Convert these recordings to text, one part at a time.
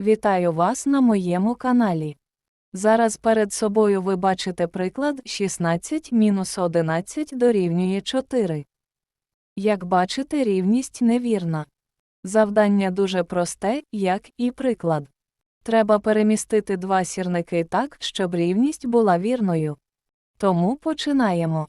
Вітаю вас на моєму каналі. Зараз перед собою ви бачите приклад 16 мінус 11 дорівнює 4. Як бачите, рівність невірна. Завдання дуже просте, як і приклад. Треба перемістити два сірники так, щоб рівність була вірною. Тому починаємо.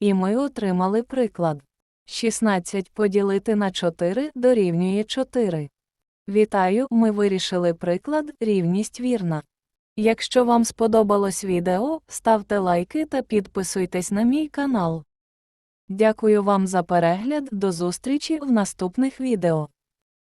І ми отримали приклад. 16 поділити на 4 дорівнює 4. Вітаю, ми вирішили приклад, рівність вірна. Якщо вам сподобалось відео, ставте лайки та підписуйтесь на мій канал. Дякую вам за перегляд, до зустрічі в наступних відео.